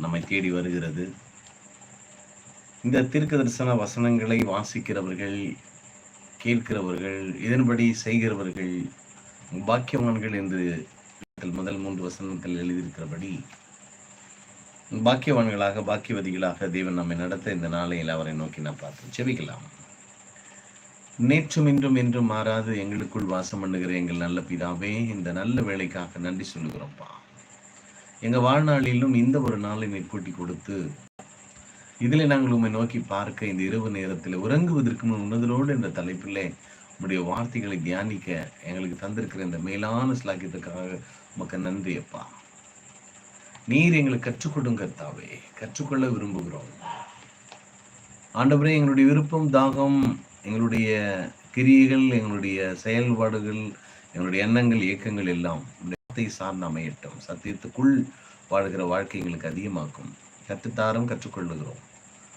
நம்மை தேடி வருகிறது. இந்த தீர்க்க தரிசன வசனங்களை வாசிக்கிறவர்கள் கேட்கிறவர்கள் இதன்படி செய்கிறவர்கள் பாக்கியவான்கள் என்று முதல் மூன்று வசனங்கள் எழுதியிருக்கிறபடி பாக்கியவான்களாக பாக்கியவதிகளாக தேவன் நம்மை நடத்த இந்த நாளையில் அவரை நோக்கி நான் பார்த்து செவிக்கலாம் நேற்றும் இன்றும் என்றும் மாறாது எங்களுக்குள் வாசம் பண்ணுகிற எங்கள் நல்ல பிதாவே இந்த நல்ல வேலைக்காக நன்றி சொல்லுகிறோம்ப்பா எங்கள் வாழ்நாளிலும் இந்த ஒரு நாளை நீர் கூட்டி கொடுத்து இதில் நாங்கள் உண்மை நோக்கி பார்க்க இந்த இரவு நேரத்தில் உறங்குவதற்கு முன் உணர்தலோடு என்ற தலைப்பிலே உங்களுடைய வார்த்தைகளை தியானிக்க எங்களுக்கு தந்திருக்கிற இந்த மேலான ஸ்லாக்கியத்துக்காக உமக்கு நன்றி அப்பா. நீர் எங்களுக்கு கற்றுக்கொடுங்க கர்த்தாவே கற்றுக்கொள்ள விரும்புகிறோம். ஆண்டவரே எங்களுடைய விருப்பம் தாகம் எங்களுடைய கிரியைகள் எங்களுடைய செயல்பாடுகள் எங்களுடைய எண்ணங்கள் இயக்கங்கள் எல்லாம் வார்த்தை சார்ந்து அமையட்டும். சத்தியத்துக்குள் வாழ்கிற வாழ்க்கை எங்களுக்கு அதிகமாக்கும். கற்றுத்தாரம் கற்றுக்கொள்ளுகிறோம்.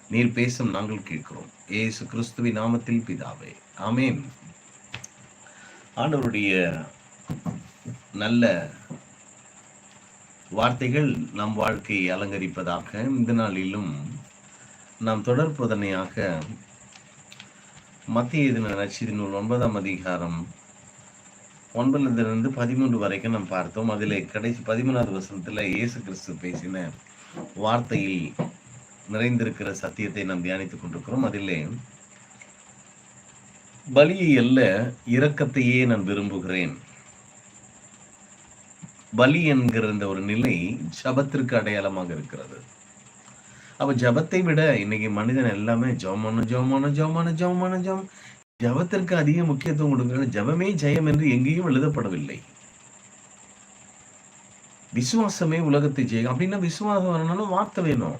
நீர் பேசும் நாங்கள் கேட்கிறோம். ஏசு கிறிஸ்துவி நாமத்தில் பிதாவே. ஆமேன். ஆண்டவருடைய நல்ல வார்த்தைகள் நம் வாழ்க்கையை அலங்கரிப்பதாக இந்த நாளிலும் நாம் தொடர்பதனையாக மத்திய தின நூல் ஒன்பதாம் அதிகாரம் ஒன்பதுலேருந்து பதிமூன்று வரைக்கும் நாம் பார்த்தோம். அதில் கடைசி பதிமூணாவது வசனத்தில் இயேசு கிறிஸ்து பேசின வார்த்தையில் நிறைந்திருக்கிற சத்தியத்தை நாம் தியானித்துக் கொண்டிருக்கிறோம். அதிலே பலியை அல்ல இரக்கத்தையே நான் விரும்புகிறேன். பலி என்கிற இந்த ஒரு நிலை ஜபத்திற்கு அடையாளமாக இருக்கிறது. அப்ப ஜபத்தை விட இன்னைக்கு மனிதன் எல்லாமே ஜோமான ஜோமான ஜோமான ஜோமான ஜோம் ஜபத்திற்கு அதிக முக்கியத்துவம் கொடுக்கிற ஜபமே ஜெயம் என்று எங்கேயும் எழுதப்படவில்லை. விசுவாசமே உலகத்தை ஜெயம் அப்படின்னா விசுவாசம் வரணும்னாலும் வார்த்தை வேணும்.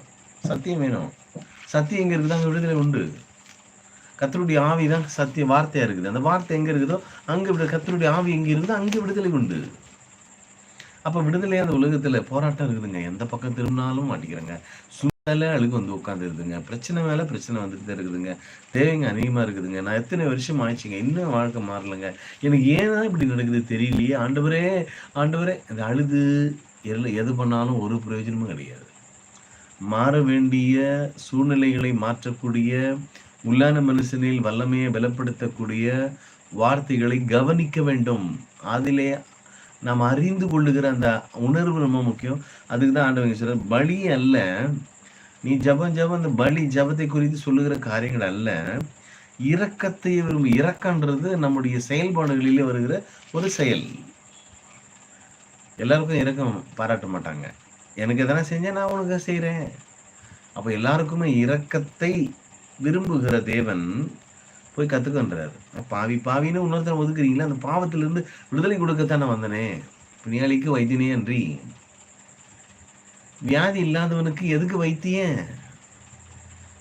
சத்தியம் வேணும். சத்தியம் எங்க இருக்குது அங்க விடுதலை உண்டு. கத்தருடைய ஆவி தான் சத்திய வார்த்தையா இருக்குது. அந்த வார்த்தை எங்க இருக்குதோ அங்க விட கத்தருடைய ஆவி எங்க இருந்தா அங்கே விடுதலை உண்டு. அப்ப விடுதலையா அந்த உலகத்துல போராட்டம் இருக்குதுங்க. எந்த பக்கம் திரும்பினாலும் மாட்டிக்கிறேங்க. மேலே அழுகு வந்து உட்காந்துருதுங்க பிரச்சனை மேலே பிரச்சனை வந்துட்டு தான் இருக்குதுங்க. தேவைங்க அதிகமாக இருக்குதுங்க. நான் எத்தனை வருஷம் ஆயிடுச்சுங்க. இன்னும் வாழ்க்கை மாறலைங்க. எனக்கு ஏன்னா இப்படி நடக்குது தெரியலையே. ஆண்டவரே ஆண்டவரே. இந்த அழுது எல்ல எது பண்ணாலும் ஒரு பிரயோஜனமும் கிடையாது. மாற வேண்டிய சூழ்நிலைகளை மாற்றக்கூடிய உள்ளான மனுஷனில் வல்லமையை பலப்படுத்தக்கூடிய வார்த்தைகளை கவனிக்க வேண்டும். அதிலே நாம் அறிந்து கொள்ளுகிற அந்த உணர்வு ரொம்ப முக்கியம். அதுக்கு தான் ஆண்டவங்க சொல்ற பலி அல்ல நீ ஜபம் ஜபம் அந்த பலி ஜபத்தை குறித்து சொல்லுகிற காரியங்கள் அல்ல. இரக்கத்தை விரும்பி இரக்கன்றது நம்முடைய செயல்பாடுகளிலே வருகிற ஒரு செயல். எல்லாருக்கும் இரக்கம் பாராட்ட மாட்டாங்க. எனக்கு எதனா செஞ்சா நான் உனக்கு செய்கிறேன் அப்போ எல்லாருக்குமே இரக்கத்தை விரும்புகிற தேவன் போய் கத்துக்கன்றாரு. பாவி பாவின்னு இன்னொருத்தர் ஒதுக்குறீங்களா அந்த பாவத்திலிருந்து விடுதலை கொடுக்கத்தானே வந்தனே. பிணியாளிக்கு வைத்தியனே அன்றி. வியாதி இல்லாதவனுக்கு எதுக்கு வைத்தியன்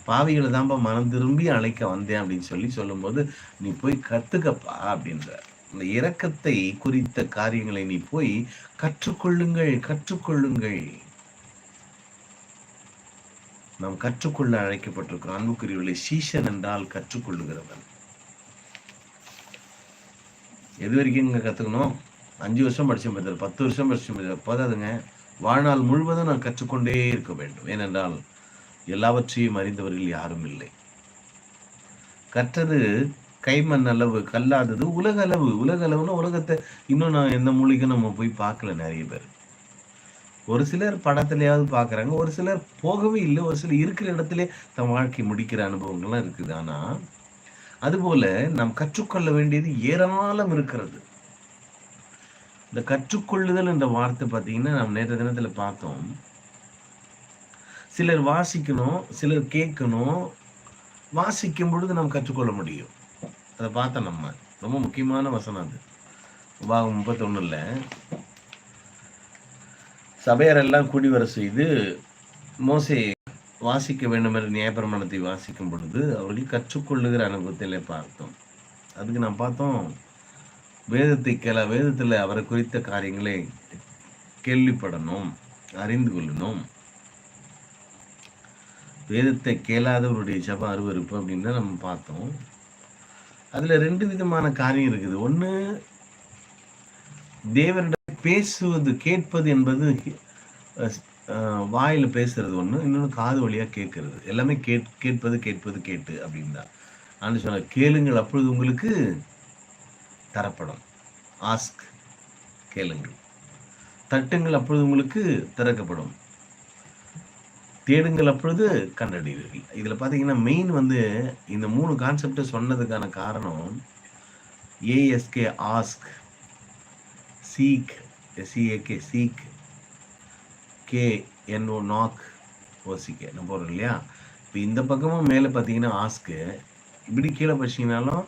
பாவிகளை தான்ப்பா மனம் திரும்பி அழைக்க வந்தேன் அப்படின்னு சொல்லி சொல்லும்போது நீ போய் கத்துக்கப்பா அப்படின்ற இந்த இரக்கத்தை குறித்த காரியங்களை நீ போய் கற்றுக்கொள்ளுங்கள் கற்றுக்கொள்ளுங்கள். நாம் கற்றுக்கொள்ள அழைக்கப்பட்டிருக்கிறோம் அன்புக்குரியவர்களை சீஷன் என்றால் கற்றுக்கொள்ளுகிறவன். எது வரைக்கும் இங்க கத்துக்கணும்? அஞ்சு வருஷம் படிச்சு பத்தாது பத்து வருஷம் படிச்சு பத்தாது போதாதுங்க. வாழ்நாள் முழுவதும் நான் கற்றுக்கொண்டே இருக்க வேண்டும். ஏனென்றால் எல்லாவற்றையும் அறிந்தவர்கள் யாரும் இல்லை. கற்றது கைமண் அளவு கல்லாதது உலக அளவு உலக அளவுன்னா உலகத்தை இன்னும் நான் எந்த மொழிக்கும் நம்ம போய் பார்க்கல நிறைய பேர். ஒரு சிலர் படத்துலையாவது பார்க்குறாங்க ஒரு சிலர் போகவே இல்லை ஒரு சிலர் இருக்கிற இடத்துல தன் வாழ்க்கை முடிக்கிற அனுபவங்கள்லாம் இருக்குது. ஆனால் அதுபோல நாம் கற்றுக்கொள்ள வேண்டியது ஏராளம் இருக்கிறது. இந்த கற்றுக்கொள்ளுதல் என்ற வார்த்தை பார்த்தீங்கன்னா நம்ம நேற்று தினத்துல பார்த்தோம். சிலர் வாசிக்கணும் சிலர் கேட்கணும். வாசிக்கும் பொழுது நாம் கற்றுக்கொள்ள முடியும். அதை பார்த்தோம் நம்ம ரொம்ப முக்கியமான வசனம் அது. பாகம் முப்பத்தொன்னுல சபையரெல்லாம் கூடி வர செய்து மோசை வாசிக்க வேண்டும் என்ற நியாயப்பிரமாணத்தை வாசிக்கும் பொழுது அவர்கள் கற்றுக்கொள்ளுகிற அனுபவத்திலே பார்த்தோம். அதுக்கு நான் பார்த்தோம் வேதத்தை கேள வேதத்தில் அவரை குறித்த காரியங்களை கேள்விப்படணும் அறிந்து கொள்ளணும். வேதத்தை கேளாதவருடைய ஜப அருவருப்பு அப்படின்னு தான் நம்ம பார்த்தோம். அதுல ரெண்டு விதமான காரியம் இருக்குது. ஒண்ணு தேவனிடம் பேசுவது கேட்பது என்பது வாயில் வாயில பேசுறது ஒண்ணு, இன்னொன்னு காது வழியா கேட்கறது. எல்லாமே கேட் கேட்பது, கேட்பது, கேட்டு அப்படின்னு தான். நான் சொன்ன "கேளுங்கள் அப்பொழுது உங்களுக்கு தரப்படும்." ஆஸ்க் கேளுங்கள். தட்டுங்கள் அப்பொழுது உங்களுக்கு திறக்கப்படும். தேடுங்கள் அப்பொழுது கண்டடைவீர்கள். இதில் பார்த்தீங்கன்னா, மெயின் வந்து இந்த மூணு கான்செப்டை சொன்னதுக்கான காரணம், A S K ask, seek S E A K seek, K N O knock, O C K நம்ம போகிறோம் இல்லையா? இப்போ இந்த பக்கமும் மேலே பார்த்தீங்கன்னா ஆஸ்க்கு, இப்படி கீழே படிச்சீங்கனாலும்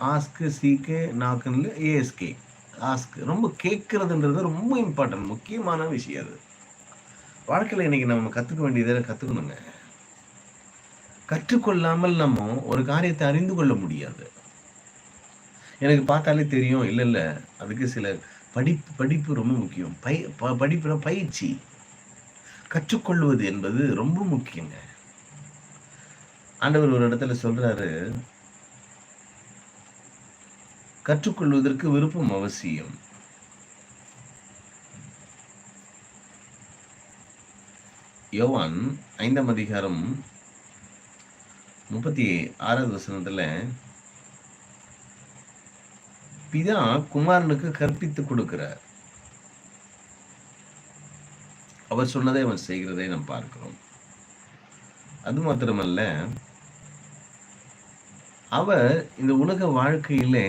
ஆஸ்க்கு, சீக்கு, நாக்குன்னு ஏஎஸ்கே ஆஸ்க். ரொம்ப கேட்கறதுன்றது ரொம்ப இம்பார்ட்டன்ட். முக்கியமான விஷயம் அது. வாழ்க்கையில இன்னைக்கு நம்ம கத்துக்க வேண்டியதை கத்துக்கணுங்க. கற்றுக்கொள்ளாமல் நம்ம ஒரு காரியத்தை அறிந்து கொள்ள முடியாது. எனக்கு பார்த்தாலே தெரியும். இல்லை இல்லை அதுக்கு சில படிப்பு படிப்பு ரொம்ப முக்கியம். பை ப படிப்புனா பயிற்சி. கற்றுக்கொள்வது என்பது ரொம்ப முக்கியங்க. ஆண்டவர் ஒரு இடத்துல சொல்றாரு கற்றுக்கொள்வதற்கு விருப்பம் அவசியம். யோவான் ஐந்தாம் அதிகாரம் 36வது வசனத்துல பிதா குமாரனுக்கு கற்பித்துக் கொடுக்கிறார். அவர் சொன்னதை அவன் செய்கிறதை நாம் பார்க்கிறோம். அது மாத்திரமல்ல, அவர் இந்த உலக வாழ்க்கையிலே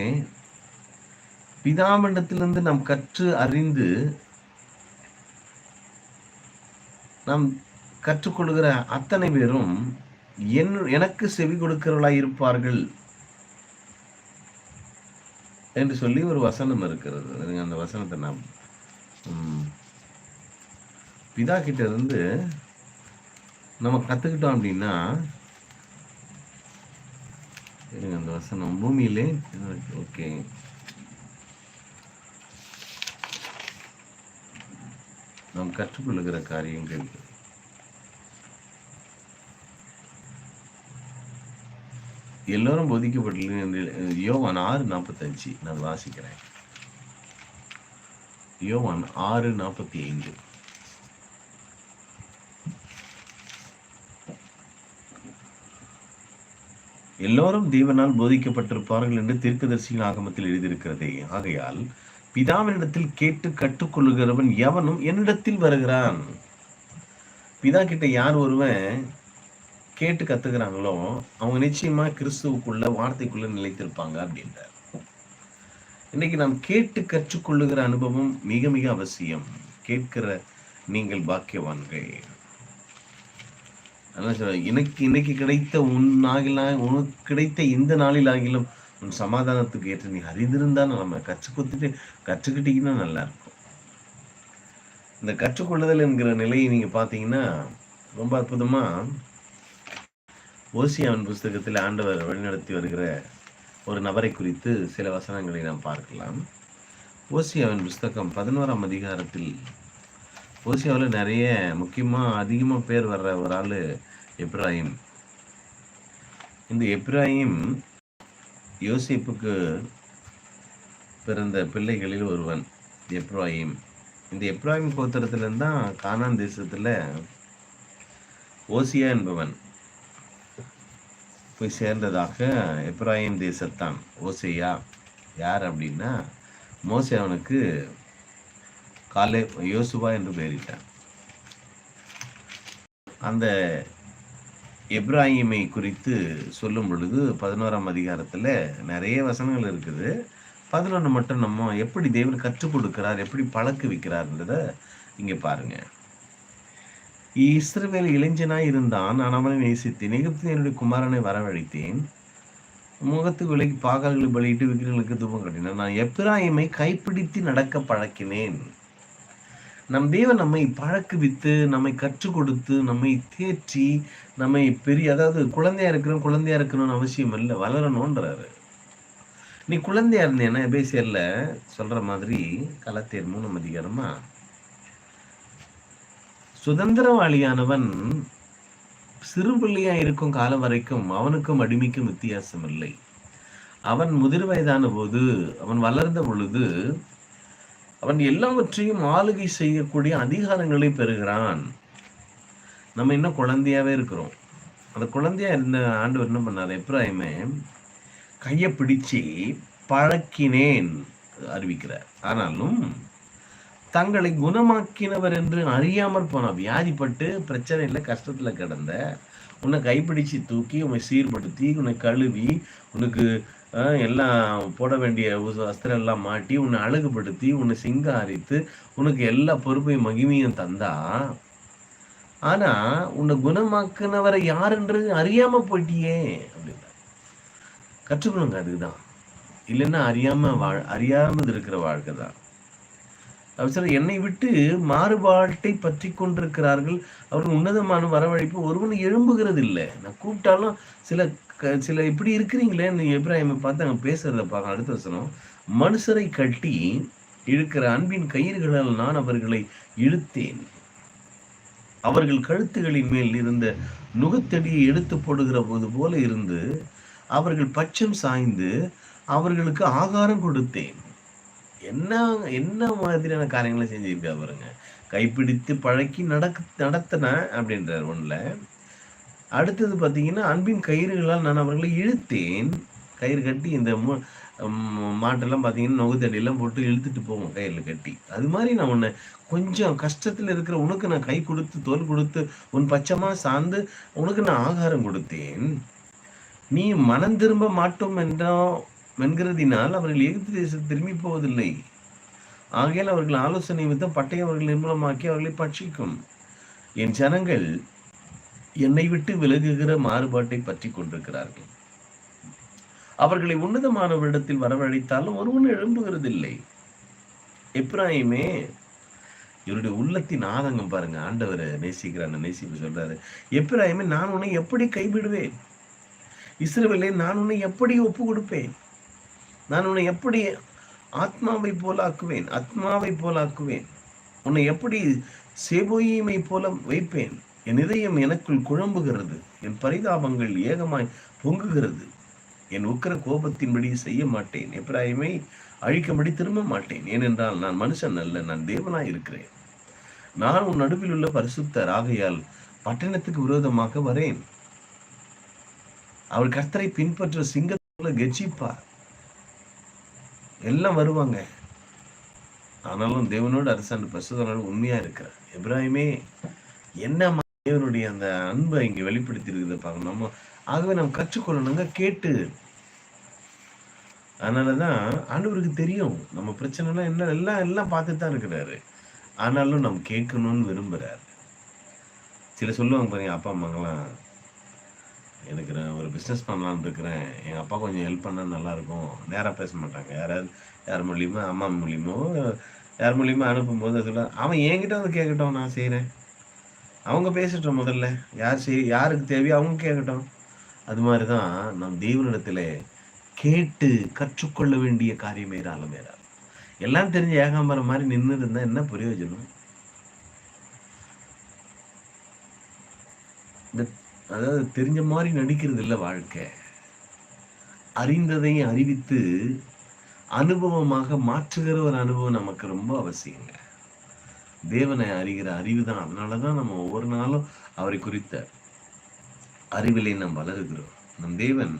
பிதாமண்டத்திலிருந்து நாம் கற்று அறிந்து நாம் கற்றுக்கொள்கிற அத்தனை பேரும் என் எனக்கு செவி கொடுக்கிறவர்களாய் இருப்பார்கள். என்று சொல்லி ஒரு வசனம் இருக்கிறது. அந்த வசனத்தை நாம் பிதா கிட்ட இருந்து நம்ம கற்றுக்கிட்டோம் அப்படின்னா இருங்க அந்த வசனம் பூமியிலே ஓகே. நாம் கற்றுக்கொள்ளுகிற காரியங்கள் எல்லோரும் போதிக்கப்பட்டுள்ள யோவான் 6:45 நான் வாசிக்கிறேன். யோவான் 6:45 எல்லோரும் தேவனால் போதிக்கப்பட்டிருப்பார்கள் என்று தீர்க்கதரிசியின் ஆகமத்தில் எழுதியிருக்கிறதே. ஆகையால் பிதாவினிடத்தில் கேட்டு கற்றுக்கொள்ளுகிறவன் எவனும் என்னிடத்தில் வருகிறான். பிதா கிட்ட யார் ஒருவன் கேட்டு கத்துக்கிறாங்களோ, அவங்க நிச்சயமா கிறிஸ்துவுக்குள்ள வார்த்தைக்குள்ள நிலைத்திருப்பாங்க அப்படின்றார். இன்னைக்கு நாம் கேட்டு கற்றுக்கொள்ளுகிற அனுபவம் மிக மிக அவசியம். கேட்கிற நீங்கள் பாக்கியவான்கள். இன்னைக்கு எனக்கு இன்னைக்கு கிடைத்த உன் ஆகிலாம் உனக்கு கிடைத்த இந்த நாளில் ஆகிலும் உன் சமாதானத்துக்கு ஏற்ற நீ அறிந்திருந்தா நம்ம கற்றுக்கொடுத்துட்டு கற்றுக்கிட்டீங்கன்னா நல்லா இருக்கும். இந்த கற்றுக்கொள்ளுதல் என்கிற நிலையை நீங்க பார்த்தீங்கன்னா, ரொம்ப அற்புதமா ஓசியாவின் புஸ்தகத்தில் ஆண்டவர் வழிநடத்தி வருகிற ஒரு நபரை குறித்து சில வசனங்களை நாம் பார்க்கலாம். ஓசியாவின் புஸ்தகம் 11ஆம் அதிகாரத்தில் ஓசியாவுல நிறைய முக்கியமா அதிகமா பேர் வர்ற ஒரு ஆளு எப்ராஹிம் இந்த எப்ராயிம் யோசிப்புக்கு பிறந்த பிள்ளைகளில் ஒருவன் எப்ராஹிம் இந்த எப்ராயிம் கோத்திரத்திலிருந்து தான் கானான் தேசத்தில் ஓசியா என்பவன் போய் சேர்ந்ததாக எப்ராயிம் தேசத்தான். ஓசியா யார் அப்படின்னா, மோசே அவனுக்கு காலே யோசுவா என்று பெயரிட்டான். அந்த எப்ராஹிமை குறித்து சொல்லும் பொழுது 11ஆம் அதிகாரத்துல நிறைய வசனங்கள் இருக்குது. 11 மட்டும் நம்ம எப்படி தேவன் கற்றுக் கொடுக்கிறார், எப்படி பழக்கு வைக்கிறார்ன்றத இங்க பாருங்க. இஸ்ரவேல் இளைஞனாய் இருந்தான். நான் அவனை நேசித்தேன். எகிப்தில் என்னுடைய குமாரனை வரவழைத்தேன். முகத்துக்கு விலைக்கு பாகல்களை பலியிட்டு விக்கிரங்களுக்கு தூபம் காட்டினான். நான் எப்பிராயிமை கைப்பிடித்து நடக்க பழக்கினேன். நம் தேவன் நம்மை பழக்குவித்து, நம்மை கற்றுக் கொடுத்து, நம்மை தேற்றி, நம்மை பெரிய அதாவது குழந்தையா இருக்கிறோம் குழந்தையா இருக்கணும்னு அவசியம் இல்லை வளரணும்ன்றாரு. நீ குழந்தையா இருந்தேன்னா எபேசியர்ல சொல்ற மாதிரி கலத்தேர் மூணு அதிகாரமா சுதந்திரவாளியானவன் சிறு பிள்ளையா இருக்கும் காலம் வரைக்கும் அவனுக்கும் அடிமைக்கும் வித்தியாசம் இல்லை. அவன் முதிர் வயதான போது, அவன் வளர்ந்த பொழுது அவன் எல்லாவற்றையும் ஆளுகை செய்யக்கூடிய அதிகாரங்களை பெறுகிறான். நம்ம இன்னும் குழந்தையாவே இருக்கிறோம். அந்த குழந்தையா இருந்த ஆண்டவர் என்ன பண்ணார்? எப்ராஹிமே கையை பிடிச்சு பழக்கினேன் அறிவிக்கிறார். ஆனாலும் தங்களை குணமாக்கினவர் என்று அறியாமல் போன வியாதிப்பட்டு பிரச்சனையில் கஷ்டத்துல கிடந்த உன்னை கைப்பிடிச்சு தூக்கி உன்னை சீர்படுத்தி உன்னை கழுவி உனக்கு எல்லாம் போட வேண்டிய அஸ்திரம் வஸ்திரம் எல்லாம் மாட்டி உன்னை அழகுபடுத்தி உன்னை சிங்காரித்து உனக்கு எல்லா பொறுப்பையும் மகிமையும் தந்தா. ஆனா உன்னை குணமாக்குனவரை யாருன்றது அறியாம போயிட்டியே அப்படின்னா கற்றுக்கணுங்க அதுதான் இல்லைன்னா அறியாம வாழ் அறியாமல் இருக்கிற வாழ்க்கை தான். அவர் என்னை விட்டு மாறுபாட்டை பற்றி கொண்டிருக்கிறார்கள். அவர்கள் உன்னதமான வரவழைப்பு ஒருவன் எழும்புகிறது இல்லை நான் கூப்பிட்டாலும் சில சில இப்படி இருக்கிறீங்களே இப்ராஹிமை பார்த்து அங்கே பேசுறத பார்க்க அடுத்த வசனம் மனுஷரை கட்டி இழுக்கிற அன்பின் கயிறுகளால் நான் அவர்களை இழுத்தேன். அவர்கள் கழுத்துகளின் மேல் இருந்த நுகத்தடியை எடுத்து போடுகிற போது போல இருந்து அவர்கள் பச்சம் சாய்ந்து அவர்களுக்கு ஆகாரம் கொடுத்தேன். என்ன என்ன மாதிரியான காரியங்களை செஞ்சிருக்கா பாருங்க. கைப்பிடித்து பழக்கி நடக்க நடத்தின அப்படின்றார் ஒன்றில் அடுத்தது பார்த்தீங்கன்னா அன்பின் கயிறுகளால் நான் அவர்களை இழுத்தேன். கயிறு கட்டி இந்த மு- மாட்டெல்லாம் பார்த்தீங்கன்னா நொகுத்தடியெல்லாம் போட்டு இழுத்துட்டு போவோம் கயிறில் கட்டி. அது மாதிரி நான் உன்னை கொஞ்சம் கஷ்டத்தில் இருக்கிற உனக்கு நான் கை கொடுத்து தோல் கொடுத்து உன் பச்சமாக சார்ந்து உனக்கு நான் ஆகாரம் கொடுத்தேன். நீ மனம் திரும்ப மாட்டோம் என்றோ என்கிறதினால் அவர்கள் எகிப்து தேசம் திரும்பி போவதில்லை. ஆகையால் அவர்கள் ஆலோசனை நிமித்தம் பட்டை அவர்கள் நிர்மூலமாக்கி அவர்களை பட்சிக்கும். என் ஜனங்கள் என்னை விட்டு விலகுகிற மாறுபாட்டை பற்றி கொண்டிருக்கிறார்கள். அவர்களை உன்னதமானவரிடத்தில் வரவழைத்தாலும் ஒருவன் எழும்புகிறதில்லை. எப்ராஹிமே இவருடைய உள்ளத்தின் ஆதங்கம் பாருங்க ஆண்டவர் நேசிக்கிறான் நேசிப்பு சொல்றாரு. எப்ராஹிமே நான் உன்னை எப்படி கைவிடுவேன்? இஸ்ரேவிலே நான் உன்னை எப்படி ஒப்பு கொடுப்பேன் நான் உன்னை எப்படி ஆத்மாவை போலாக்குவேன்? ஆத்மாவை போலாக்குவேன். உன்னை எப்படி செபோயிமை போல வைப்பேன்? என் இதயம் எனக்குள் குழம்புகிறது. என் பரிதாபங்கள் ஏகமாய் பொங்குகிறது. என் உக்கர கோபத்தின்படி செய்ய மாட்டேன். எப்ராஹிமை அழிக்கும்படி திரும்ப மாட்டேன். ஏனென்றால் நான் மனுஷன் அல்ல நான் தேவனாய் இருக்கிறேன். நான் உன் நடுவில் உள்ள பரிசுத்தர் ஆகையால் பட்டணத்துக்கு விரோதமாக வரேன். அவள் கர்த்தரை பின்பற்ற சிங்கத்துல கெச்சிப்பார். எல்லாம் வருவாங்க. ஆனாலும் தேவனோடு அரசாண்டு பரிசுத்தனோடு உண்மையா இருக்கிறார். எப்ராஹிமே என்ன தேவனுடைய அந்த அன்பை இங்கே வெளிப்படுத்தி இருக்கிறத பாருங்க நம்ம ஆகவே நம்ம கற்றுக்கொள்ளணுங்க கேட்டு. அதனாலதான் ஆண்டவருக்கு தெரியும். நம்ம பிரச்சனைலாம் என்ன எல்லாம் எல்லாம் பார்த்துட்டு தான் இருக்கிறாரு. ஆனாலும் நம்ம கேட்கணும்னு விரும்புறாரு. சில சொல்லுவாங்க பாருங்க அப்பா அம்மாங்களாம் எனக்கு நான் ஒரு பிஸ்னஸ் பண்ணலான்னு இருக்கிறேன். எங்கள் அப்பா கொஞ்சம் ஹெல்ப் பண்ணால் நல்லாயிருக்கும். நேராக பேச மாட்டாங்க. யாராவது யார் மூலியமோ அம்மா மூலியமோ யார் மூலியமா அனுப்பும்போது சொல்ல அவன் என்கிட்ட வந்து கேட்கட்டும் நான் செய்கிறேன் அவங்க பேசட்டும் முதல்ல. யார் செய் யாருக்கு தேவையோ அவங்க கேட்கட்டும் அது மாதிரி தான் நம் தேவனிடத்தில் கேட்டு கற்றுக்கொள்ள வேண்டிய காரியமே ஏராளமேரா எல்லாம் தெரிஞ்ச ஏகாம்பரம் மாதிரி நின்று இருந்தால் என்ன பிரயோஜனம்? இந்த அதாவது தெரிஞ்ச மாதிரி நடிக்கிறது இல்லை வாழ்க்கை. அறிந்ததையும் அறிவித்து அனுபவமாக மாற்றுகிற ஒரு அனுபவம் நமக்கு ரொம்ப அவசியங்க. தேவனை அறிகிற அறிவு தான் அதனால தான் நம்ம ஒவ்வொரு நாளும் அவரை குறித்த அறிவிலை நாம் வளருகிறோம். நம் தேவன்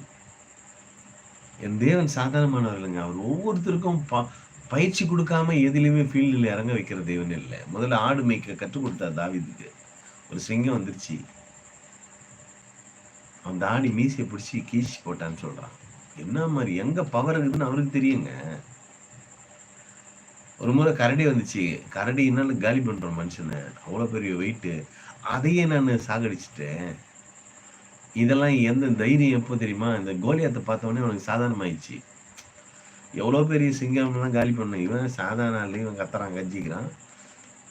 என் தேவன் சாதாரணமானவர் இல்லைங்க அவர் ஒவ்வொருத்தருக்கும் ப- பயிற்சி கொடுக்காம எதுலேயுமே ஃபீல்டில் இறங்க வைக்கிற தேவன் இல்லை. முதல்ல ஆடு மேய்க்க கற்றுக் கொடுத்தார் தாவிதுக்கு. ஒரு சிங்கம் வந்துருச்சு. அந்த ஆடி மீசையை பிடிச்சி கீசி போட்டான்னு சொல்றான். என்ன மாதிரி எங்க பவர் இருக்குதுன்னு அவருக்கு தெரியுங்க. ஒரு முறை கரடி வந்துச்சு. கரடி என்னால் காலி பண்றோம் மனுஷனை அவ்வளவு பெரிய வெயிட்டு அதையே நான் சாகடிச்சிட்டேன். இதெல்லாம் எந்த தைரியம் எப்போ தெரியுமா? இந்த கோலியாத்தை பார்த்த உடனே அவனுக்கு சாதாரணமாயிடுச்சு. எவ்வளோ பெரிய சிங்கம்லாம் காலி பண்ண இவன் சாதாரண ஆள் இவன் கத்துறான் கஞ்சிக்கிறான்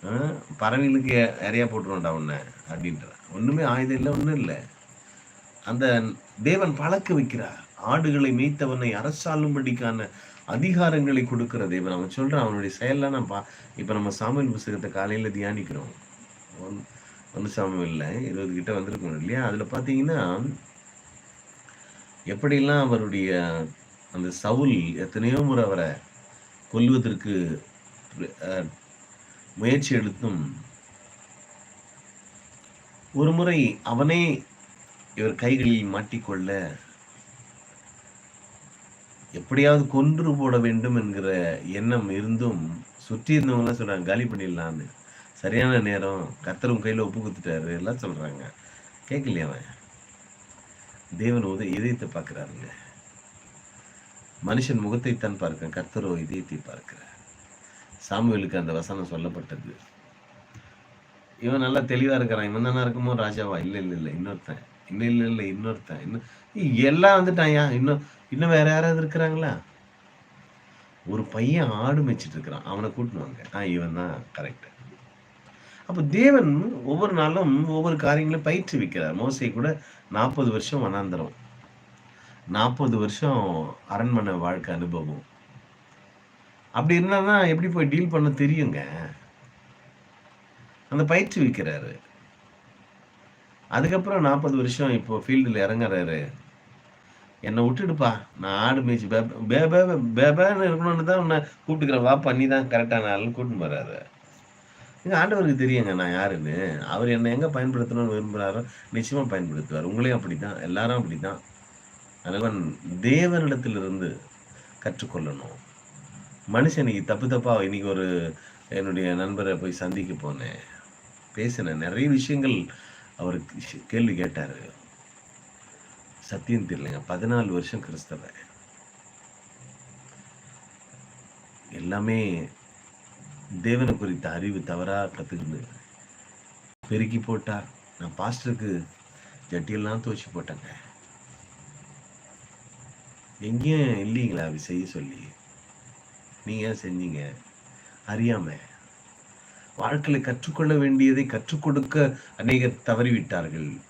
ஆஹ் பறவைகளுக்கு நிறையா போட்டுருவான்டா உன்னை அப்படின்றான் ஒண்ணுமே ஆயுதம் இல்லை ஒன்றும் இல்லை. அந்த தேவன் பழக்க வைக்கிறார். ஆடுகளை மேய்த்தவனை அரசாளும்படிக்கான அதிகாரங்களை கொடுக்கிற தேவன் அவன் சொல்றான். அவனுடைய செயல்லாம் நான் பா இப்போ நம்ம சாமியல் புஸ்தகத்தை காலையில் தியானிக்கிறோம். ஒன்- ஒன்று சாமுவேல்ல இருபது கிட்ட வந்திருக்கணும் இல்லையா? அதில் பார்த்தீங்கன்னா எப்படியெல்லாம் அவருடைய அந்த சவுல் எத்தனையோ முறை அவரை கொல்வதற்கு முயற்சி எடுத்தும் ஒரு முறை அவனே இவர் கைகளில் மாட்டிக்கொள்ள எப்படியாவது கொன்று போட வேண்டும் என்கிற எண்ணம் இருந்தும் சுற்றி இருந்தவங்களாம் சொல்றாங்க காலி பண்ணிடலான்னு சரியான நேரம் கத்தரும் கையில ஒப்பு குத்துட்டாரு எல்லாம் சொல்றாங்க. கேட்கலையா அவன்? தேவன் உத இதயத்தை பார்க்குறாருங்க. மனுஷன் முகத்தைத்தான் பார்க்க கர்த்தரோ இதயத்தை பார்க்கிறார். சாமுவேலுக்கு அந்த வசனம் சொல்லப்பட்டது. இவன் நல்லா தெளிவா இருக்கிறான். இவன் தானே இருக்குமோ? ராஜாவா? இல்லை இல்ல இல்லை. இன்னொருத்தன். இன்னும் இல்ல இல்ல. இன்னொருத்தன். இன்னும் எல்லாம் வந்துட்டான் ஏன் இன்னும் இன்னும் வேற யாராவது இருக்கிறாங்களா? ஒரு பையன் ஆடு மேய்ச்சிட்டு இருக்கிறான் அவனை கூட்டினுவாங்க ஆ இவன் தான் கரெக்ட் அப்போ தேவன் ஒவ்வொரு நாளும் ஒவ்வொரு காரியங்களும் பயிற்றுவிக்கிறார். மோசை கூட நாற்பது வருஷம் வனாந்திரம். நாற்பது வருஷம் அரண்மனை வாழ்க்கை அனுபவம். அப்படி இருந்தா எப்படி போய் டீல் பண்ண தெரியுங்க? அந்த பயிற்சி விற்கிறாரு அதுக்கப்புறம் நாற்பது வருஷம் இப்போ ஃபீல்டில் இறங்குறாரு. என்னை விட்டுடுப்பா. நான் ஆடு மேய்ச்சி பே பே பேபேன்னு இருக்கணும்னு தான் உன்னை கூப்பிட்டுக்கிறேன். வா பண்ணி தான் கரெக்டான ஆளுன்னு கூட்டின்னு போறாரு எங்கள் ஆண்டவருக்கு தெரியுங்க நான் யாருன்னு. அவர் என்னை எங்கே பயன்படுத்தணும்னு விரும்புகிறாரோ நிச்சயமாக பயன்படுத்துவார். உங்களையும் அப்படி தான் எல்லாரும் அப்படித்தான். அதனால் தேவனிடத்திலிருந்து கற்றுக்கொள்ளணும். மனுஷன் இன்னைக்கு தப்பு தப்பாக இன்னைக்கு ஒரு என்னுடைய நண்பரை போய் சந்திக்க போனேன். பேசினேன். நிறைய விஷயங்கள் அவருக்கு கேள்வி கேட்டார். சத்தியம் தெரியலங்க. பதினாலு வருஷம் கிறிஸ்தவன் எல்லாமே தேவனை குறித்த அறிவு தவறா கற்றுக்கிட்டு பெருக்கி போட்டா நான் பாஸ்டருக்கு ஜட்டியெல்லாம் துவச்சி போட்டேங்க. எங்கேயும் இல்லைங்களா அப்படி செய்ய சொல்லி? நீங்கள் ஏன் செஞ்சீங்க? அறியாம. வாழ்க்கையில கற்றுக்கொள்ள வேண்டியதை கற்றுக் கொடுக்க அநேகர் தவறிவிட்டார்கள்.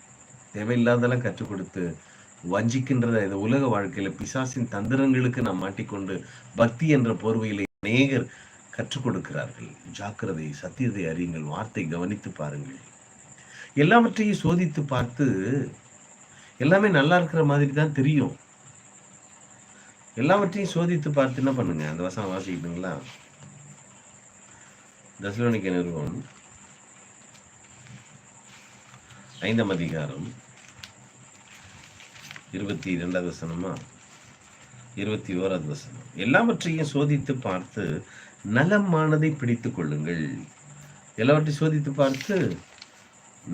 தேவையில்லாதெல்லாம் கற்றுக் கொடுத்து வஞ்சிக்கின்றத? இந்த உலக வாழ்க்கையில பிசாசின் தந்திரங்களுக்கு நாம் மாட்டிக்கொண்டு பக்தி என்ற போர்வையிலே அநேகர் கற்றுக் கொடுக்கிறார்கள். ஜாக்கிரதை சத்தியத்தை அறியுங்கள் வார்த்தை கவனித்து பாருங்கள். எல்லாவற்றையும் சோதித்து பார்த்து எல்லாமே நல்லா இருக்கிற மாதிரி தான் தெரியும். எல்லாவற்றையும் சோதித்து பார்த்து என்ன பண்ணுங்க? அந்த வசனம் வாசிக்கிட்டுங்களா தசலோனிக்க நிறுவனம் ஐந்தாம் அதிகாரம். இருபத்தி இரண்டாவது வசனமா? இருபத்தி ஓராவது வசனம். எல்லாவற்றையும் சோதித்து பார்த்து நலமானதை பிடித்துக் கொள்ளுங்கள். எல்லாவற்றையும் சோதித்து பார்த்து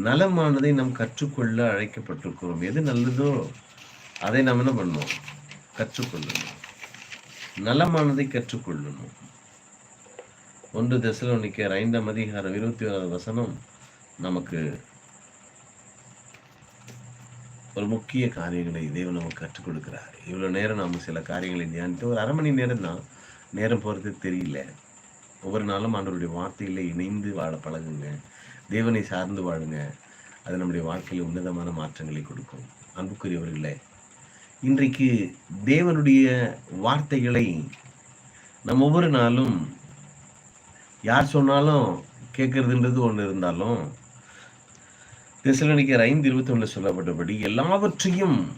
நலமானதை நாம் கற்றுக்கொள்ள அழைக்கப்பட்டிருக்கிறோம். எது நல்லதோ அதை நாம் என்ன பண்ணுவோம்? கற்றுக்கொள்ளணும். நலமானதை கற்றுக்கொள்ளணும். ஒன்று தசலோனிக்கர் ஐந்தாம் அதிகாரம் இருபத்தி ஓராவது வசனம் நமக்கு ஒரு முக்கிய காரியங்களை தேவன் நமக்கு கற்றுக் கொடுக்குறாரு. இவ்வளோ நேரம் நம்ம சில காரியங்களை தியானித்து ஒரு அரை மணி நேரம் தான் நேரம் போகிறது தெரியல. ஒவ்வொரு நாளும் ஆண்டவருடைய வார்த்தையில் இணைந்து வாழ பழகுங்க. தேவனை சார்ந்து வாழுங்க. அது நம்முடைய வாழ்க்கையில் உன்னதமான மாற்றங்களை கொடுக்கும். அன்புக்குரியவர்களே இன்றைக்கு தேவனுடைய வார்த்தைகளை நம்ம ஒவ்வொரு நாளும் யார் சொன்னாலும் கேட்குறதுன்றது ஒன்று இருந்தாலும் தெசலோனிக்கர் ஐந்து இருபத்தி ஒன்று சொல்லப்பட்டபடி எல்லாவற்றையும்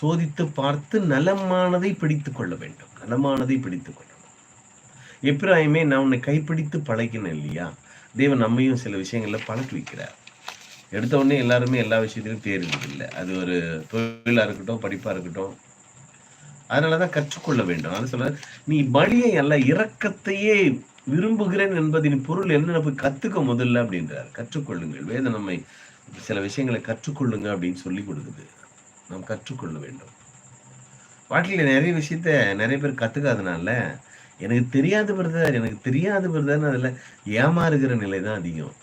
சோதித்து பார்த்து நலமானதை பிடித்துக் கொள்ள வேண்டும். நலமானதை பிடித்துக் கொள்ளணும் எப்பிராயுமே நான் உன்னை கைப்பிடித்து பழகினேன் இல்லையா? தேவன் நம்மையும் சில விஷயங்களில் பழக்கி வைக்கிறார். எடுத்த உடனே எல்லாருமே எல்லா விஷயத்திலும் தேர்வு இல்லை. அது ஒரு தொழிலா இருக்கட்டும் படிப்பா இருக்கட்டும். அதனாலதான் கற்றுக்கொள்ள வேண்டும். அது சொல்ல நீ பலியை அல்ல இரக்கத்தையே விரும்புகிறேன் என்பதின் பொருள் என்ன போய் கத்துக்க முதல்ல அப்படின்றார். கற்றுக்கொள்ளுங்கள். வேதம் நம்மை சில விஷயங்களை கற்றுக்கொள்ளுங்க அப்படின்னு சொல்லி கொடுக்குது. நாம் கற்றுக்கொள்ள வேண்டும். வாழ்க்கையில் நிறைய விஷயத்த நிறைய பேர் கற்றுக்காதனால எனக்கு தெரியாது பிரதர் எனக்கு தெரியாது பிரதர்னு அதுல ஏமாறுகிற நிலை தான் அதிகம்.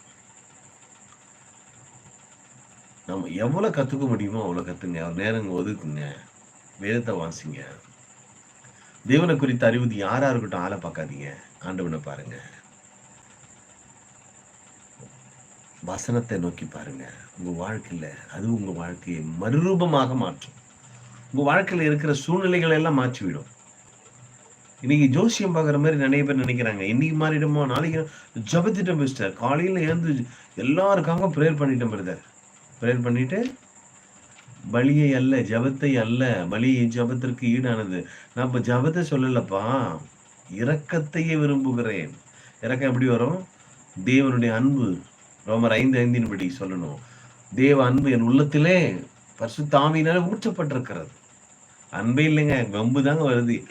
நம்ம எவ்வளவு கத்துக்க முடியுமோ அவ்வளவு கற்றுங்க அவர் நேரம் ஒதுக்குங்க. வேதத்தை வாசிங்க. தேவனை குறித்த அறிவு யாரா இருக்கட்டும் ஆளை பார்க்காதீங்க. ஆண்டவனை பாருங்க. வசனத்தை நோக்கி பாருங்க. உங்க வாழ்க்கையில அது உங்க வாழ்க்கையை மறுரூபமாக மாற்றும். உங்க வாழ்க்கையில இருக்கிற சூழ்நிலைகளை எல்லாம் மாற்றிவிடும். இன்னைக்கு ஜோசியம் பார்க்குற மாதிரி நிறைய பேர் நினைக்கிறாங்க. இன்னைக்கு மாறிடுமோ நாளைக்கு ஜபத்திட்டம் மிஸ்டர் காலையில் எழுந்து எல்லாருக்காக ப்ரேயர் பண்ணிட்டோம் பிரதர் ப்ரேயர் பண்ணிட்டு பலியை அல்ல ஜபத்தை அல்ல. பலி ஜபத்திற்கு ஈடானது. நான் இப்போ ஜபத்தை சொல்லலப்பா. இரக்கத்தையே விரும்புகிறேன். இறக்கம் எப்படி வரும்? தேவனுடைய அன்பு ரோமர் ஐந்து ஐந்தின்படி சொல்லணும். தேவ அன்பு என் உள்ளத்திலே பரிசுத்தாமியினால ஊற்றப்பட்டிருக்கிறது. அன்பே இல்லைங்க வம்பு தாங்க வருது.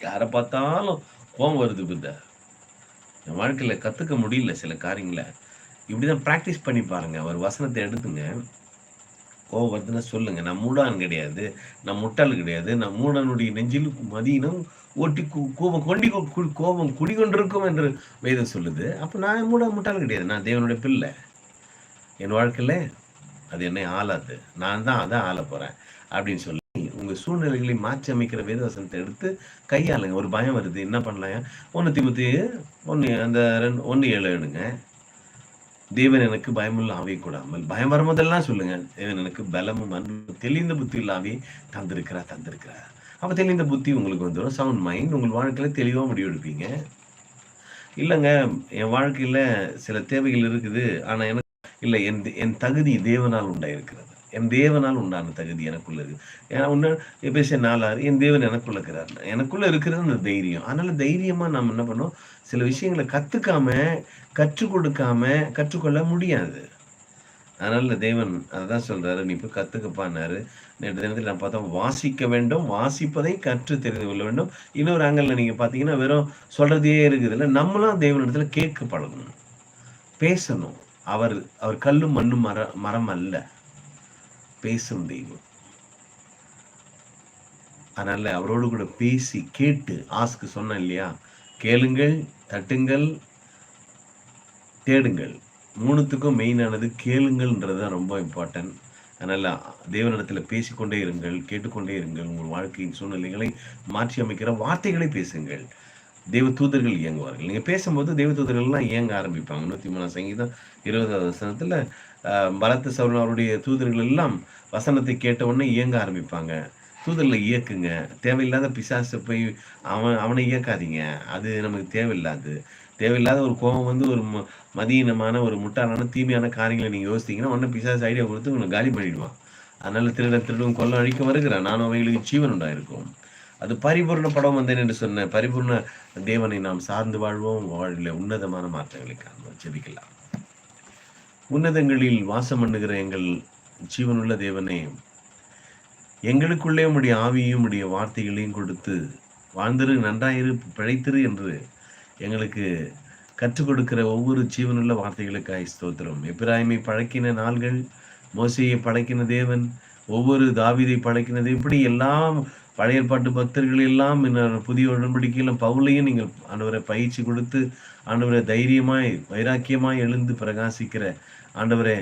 யாரை பார்த்தாலும் கோபம் வருது புத்த. என் வாழ்க்கையில கத்துக்க முடியல சில காரியங்களை. இப்படிதான் ப்ராக்டிஸ் பண்ணி பாருங்க ஒரு வசனத்தை எடுத்துங்க. கோபம் வருதுன்னா சொல்லுங்க நான் மூடான் கிடையாது நான் முட்டாள் கிடையாது நான் மூடனுடைய நெஞ்சில் மதியினம் ஒட்டி கோபம் கொண்டி கோபம் குடிகொண்டிருக்கும் என்று வேதம் சொல்லுது. அப்போ நான் மூட முட்டாள் கிடையாது. நான் தேவனுடைய பிள்ளை. என் வாழ்க்கையில் அது என்னை ஆளாது. நான் தான் அதான் ஆள போகிறேன் அப்படின்னு சொல்லி உங்கள் சூழ்நிலைகளை மாற்றி அமைக்கிற வேதவசனத்தை எடுத்து கையாளுங்க. ஒரு பயம் வருது. என்ன பண்ணலாம் ஒன்று திமுத்தி ஒன்று அந்த ரெண்டு ஒன்று ஏழு எடுங்க. தேவன் எனக்கு பயமுள்ள ஆவியை கூடாமல் பயம் வரும்போதெல்லாம் சொல்லுங்க. தேவன் எனக்கு பலமும் அன்பு தெளிந்த புத்தி இல்லாவே தந்திருக்கிறா தந்திருக்கிறா அப்போ தெளிந்த புத்தி உங்களுக்கு வந்துடும் சவுண்ட் மைண்ட் உங்கள் வாழ்க்கையில் தெளிவாக முடிவெடுப்பீங்க. இல்லைங்க என் வாழ்க்கையில் சில தேவைகள் இருக்குது. ஆனால் எனக்கு இல்லை என் என் தகுதி தேவனால் உண்டாயிருக்கிறது. என் தேவனால் உண்டான தகுதி எனக்குள்ள இருக்கு. ஏன்னா ஒன்று பேச நாளாறு என் தேவன் எனக்குள்ள இருக்கிறார். எனக்குள்ள இருக்கிறது அந்த தைரியம். அதனால தைரியமா நாம் என்ன பண்ணோம் சில விஷயங்களை கத்துக்காம கற்றுக் கொடுக்காம கற்றுக்கொள்ள முடியாது. அதனால தேவன் அதான் சொல்றாரு நீ இப்போ கத்துக்கப்பான்னாரு. நேற்று தினத்தில் நான் பார்த்தோம் வாசிக்க வேண்டும் வாசிப்பதை கற்று தெரிந்து கொள்ள வேண்டும். இன்னொரு ஆங்கிள் நீங்க பார்த்தீங்கன்னா வெறும் சொல்றதே இருக்குது இல்லை நம்மளும் தேவனிடத்துல கேட்க பழகணும். பேசணும். அவர் அவர் கல்லும் மண்ணும் மர மரம் அல்ல. பேசும் தெய்வம். அதனால அவரோடு கூட பேசி கேட்டு ஆஸ்க்கு சொன்னேன் இல்லையா? கேளுங்கள் தட்டுங்கள் தேடுங்கள். மூணுத்துக்கும் மெயினானது கேளுங்கள்ன்றது தான் ரொம்ப இம்பார்ட்டன்ட் அதனால் தேவனிடத்தில் பேசிக்கொண்டே இருங்கள் கேட்டுக்கொண்டே இருங்கள். உங்கள் வாழ்க்கையின் சூழ்நிலைகளை மாற்றி அமைக்கிற வார்த்தைகளை பேசுங்கள். தேவ தூதர்கள் இயங்குவார்கள். நீங்கள் பேசும்போது தெய்வ தூதர்கள்லாம் இயங்க ஆரம்பிப்பாங்க. நூற்றி மூணாம் சங்கீதம் இருபதாவது வசனத்தில் பலத்த சவுரன் அவருடைய தூதர்கள் எல்லாம் வசனத்தை கேட்ட உடனே இயங்க ஆரம்பிப்பாங்க. தூதரில் இயக்குங்க. தேவையில்லாத பிசாசை போய் அவன் அவனை இயக்காதீங்க. அது நமக்கு தேவையில்லாது. தேவையில்லாத ஒரு கோபம் வந்து ஒரு மதியினமான ஒரு முட்டாளான தீமையான காரியங்களை நீங்கள் யோசித்தீங்கன்னா உடனே பிசாசு ஐடியா கொடுத்து உங்களை காலி பண்ணிடுவான். அதனால திருட திருடும் கொல்ல அழிக்க வருகிறான். நானும் அவைகளுக்கு ஜீவன் உண்டாயிருக்கும். அது பரிபூர்ண படம் வந்தேன் என்று சொன்ன பரிபூர்ண தேவனை நாம் சார்ந்து வாழ்வோம். வாழ்வில் உன்னதமான மாற்றங்களை காண்போம். ஜெபிக்கலாம். உன்னதங்களில் வாசம் பண்ணுகிற எங்கள் ஜீவனுள்ள தேவனே எங்களுக்குள்ளே உடைய ஆவியும் உடைய வார்த்தைகளையும் கொடுத்து வாழ்ந்திரு நன்றாயிரு பிழைத்திரு என்று எங்களுக்கு கற்றுக் கொடுக்கிற ஒவ்வொரு ஜீவனுள்ள வார்த்தைகளுக்காய் ஸ்தோத்திரம். எப்பிராய்மை பழக்கின நாள்கள் மோசையை பழக்கின தேவன் ஒவ்வொரு தாவிதை பழக்கினது இப்படி எல்லாம் பழைய பாட்டு பக்தர்கள் எல்லாம் புதிய உடன்படிக்கையிலும் பவுலையும் நீங்கள் ஆண்டவரை பயிற்சி கொடுத்து ஆண்டவரை தைரியமாய் வைராக்கியமாய் எழுந்து பிரகாசிக்கிற ஆண்டவரை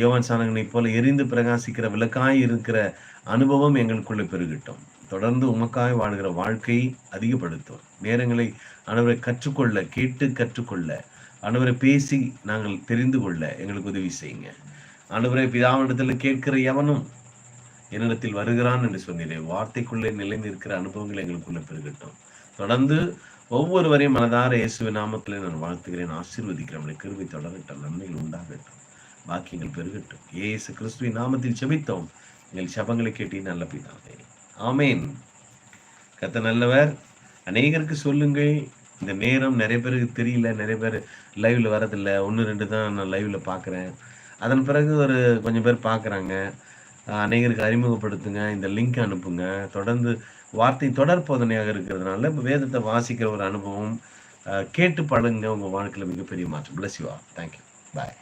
யோவான் சாணகனை போல எரிந்து பிரகாசிக்கிற விளக்காய் இருக்கிற அனுபவம் எங்களுக்குள்ளே பெருகட்டும். தொடர்ந்து உமக்காய் வாழ்கிற வாழ்க்கையை அதிகப்படுத்தும். நேரங்களை ஆண்டவரை கற்றுக்கொள்ள கேட்டு கற்றுக்கொள்ள ஆண்டவரை பேசி நாங்கள் தெரிந்து கொள்ள எங்களுக்கு உதவி செய்யுங்க. ஆண்டவரை பிதாவிடத்தில் கேட்கிற எவனும் என்னிடத்தில் வருகிறான் என்று சொன்னீரேன் வார்த்தைக்குள்ளே நிலைந்திருக்கிற அனுபவங்கள் எங்களுக்குள்ள பெருகட்டும். தொடர்ந்து ஒவ்வொருவரையும் மனதார இயேசுவின் நாமத்தில் நான் வாழ்த்துகிறேன். ஆசீர்வதிக்கிறேன். கிருவி தொடரட்டும். நன்மைகள் உண்டாகட்டும். பாக்கியங்கள் பெருகட்டும். ஏசு கிறிஸ்துவின் நாமத்தில் செபித்தோம் எங்கள் சபங்களை கேட்டி நல்ல பிதாவே. ஆமேன். கத்த நல்லவர். அநேகருக்கு சொல்லுங்கள். இந்த நேரம் நிறைய பேருக்கு தெரியல. நிறைய பேர் லைவ்ல வரதில்லை. ஒன்று ரெண்டு தான் நான் லைவ்ல பார்க்குறேன் அதன் பிறகு ஒரு கொஞ்சம் பேர் பார்க்குறாங்க அநேகருக்கு அறிமுகப்படுத்துங்க. இந்த லிங்க் அனுப்புங்க. தொடர்ந்து வார்த்தை தொடர் போதனையாக இருக்கிறதுனால இப்போ வேதத்தை வாசிக்கிற ஒரு அனுபவம் கேட்டு பழங்க உங்கள் வாழ்க்கையில் மிகப்பெரிய மாற்றம். Plus you thank you bye